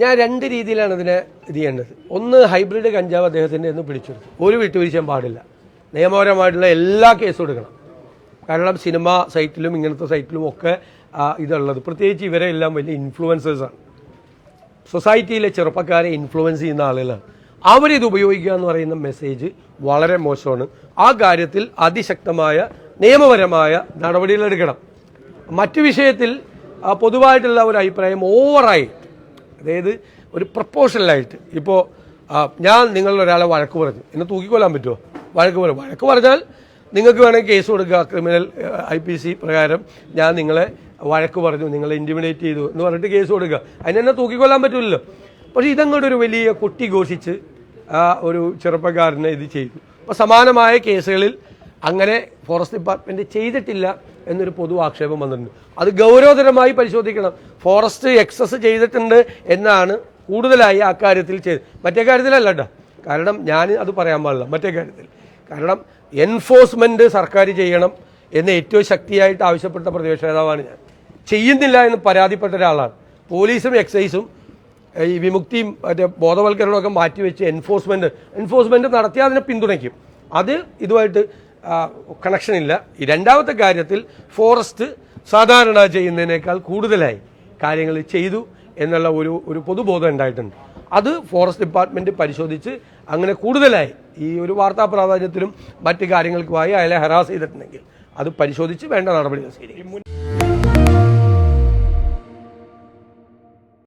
ഞാൻ രണ്ട് രീതിയിലാണ് ഇതിനെ ഇത് ചെയ്യേണ്ടത്. ഒന്ന് ഹൈബ്രിഡ് കഞ്ചാവ് അദ്ദേഹത്തിന്റെ ഒന്ന് പിടിച്ചെടുത്തു. ഒരു വിട്ടുവീഴ്ചയും പാടില്ല. നിയമപരമായിട്ടുള്ള എല്ലാ കേസും എടുക്കണം. കാരണം സിനിമ സൈറ്റിലും ഇങ്ങനത്തെ സൈറ്റിലും ഒക്കെ ഇതുള്ളത്. പ്രത്യേകിച്ച് ഇവരെ എല്ലാം വലിയ ഇൻഫ്ലുവൻസേഴ്സാണ് സൊസൈറ്റിയിലെ ചെറുപ്പക്കാരെ ഇൻഫ്ലുവൻസ് ചെയ്യുന്ന ആളുകളാണ്. അവരിത് ഉപയോഗിക്കുക എന്ന് പറയുന്ന മെസ്സേജ് വളരെ മോശമാണ്. ആ കാര്യത്തിൽ അതിശക്തമായ നിയമപരമായ നടപടികളെടുക്കണം മറ്റു വിഷയത്തിൽ പൊതുവായിട്ടുള്ള ഒരു അഭിപ്രായം ഓവറായി അതായത് ഒരു പ്രപ്പോഷണലായിട്ട് ഇപ്പോൾ ഞാൻ നിങ്ങളിൽ വഴക്ക് പറഞ്ഞു. എന്നെ തൂക്കിക്കൊല്ലാൻ പറ്റുമോ വഴക്ക് പറഞ്ഞു വഴക്ക് പറഞ്ഞാൽ നിങ്ങൾക്ക് വേണമെങ്കിൽ കേസ് കൊടുക്കുക. ക്രിമിനൽ ഐ പി സി പ്രകാരം ഞാൻ നിങ്ങളെ വഴക്ക് പറഞ്ഞു നിങ്ങളെ ഇന്റിമിനേറ്റ് ചെയ്തു എന്ന് പറഞ്ഞിട്ട് കേസ് കൊടുക്കുക. അതിനെന്നെ തൂക്കിക്കൊല്ലാൻ പറ്റില്ലല്ലോ പക്ഷേ ഇതങ്ങോട്ട് ഒരു വലിയ കൊട്ടി ഘോഷിച്ച് ഒരു ചെറുപ്പക്കാരനെ ഇത് ചെയ്തു. അപ്പോൾ സമാനമായ കേസുകളിൽ അങ്ങനെ ഫോറസ്റ്റ് ഡിപ്പാർട്ട്മെന്റ് ചെയ്തിട്ടില്ല എന്നൊരു പൊതു ആക്ഷേപം വന്നിട്ടുണ്ട്. അത് ഗൗരവതരമായി പരിശോധിക്കണം. ഫോറസ്റ്റ് എക്സസ് ചെയ്തിട്ടുണ്ട് എന്നാണ് കൂടുതലായി ആ കാര്യത്തിൽ ചെയ്ത് മറ്റേ കാര്യത്തിലല്ല കേട്ടോ കാരണം ഞാൻ അത് പറയാൻ പാടില്ല. മറ്റേ കാര്യത്തിൽ. കാരണം എൻഫോഴ്സ്മെന്റ് സർക്കാർ ചെയ്യണം എന്ന് ഏറ്റവും ശക്തിയായിട്ട് ആവശ്യപ്പെട്ട പ്രതിപക്ഷ നേതാവാണ് ഞാൻ. ചെയ്യുന്നില്ല എന്ന് പരാതിപ്പെട്ട ഒരാളാണ്. പോലീസും എക്സൈസും ഈ വിമുക്തിയും മറ്റേ ബോധവൽക്കരണമൊക്കെ മാറ്റിവെച്ച് എൻഫോഴ്സ്മെന്റ് എൻഫോഴ്സ്മെന്റ് നടത്തിയാൽ അതിനെ പിന്തുണയ്ക്കും. അത് ഇതുമായിട്ട് കണക്ഷൻ ഇല്ല. ഈ രണ്ടാമത്തെ കാര്യത്തിൽ ഫോറസ്റ്റ് സാധാരണ ചെയ്യുന്നതിനേക്കാൾ കൂടുതലായി കാര്യങ്ങൾ ചെയ്തു എന്നുള്ള ഒരു ഒരു പൊതുബോധം ഉണ്ടായിട്ടുണ്ട്. അത് ഫോറസ്റ്റ് ഡിപ്പാർട്ട്മെന്റ് പരിശോധിച്ച് അങ്ങനെ കൂടുതലായി ഈ ഒരു വാർത്താ പ്രാധാന്യത്തിലും മറ്റ് കാര്യങ്ങൾക്കുമായി അയാളെ ഹരാസ് ചെയ്തിട്ടുണ്ടെങ്കിൽ അത് പരിശോധിച്ച് വേണ്ട നടപടികൾ സ്വീകരിക്കും.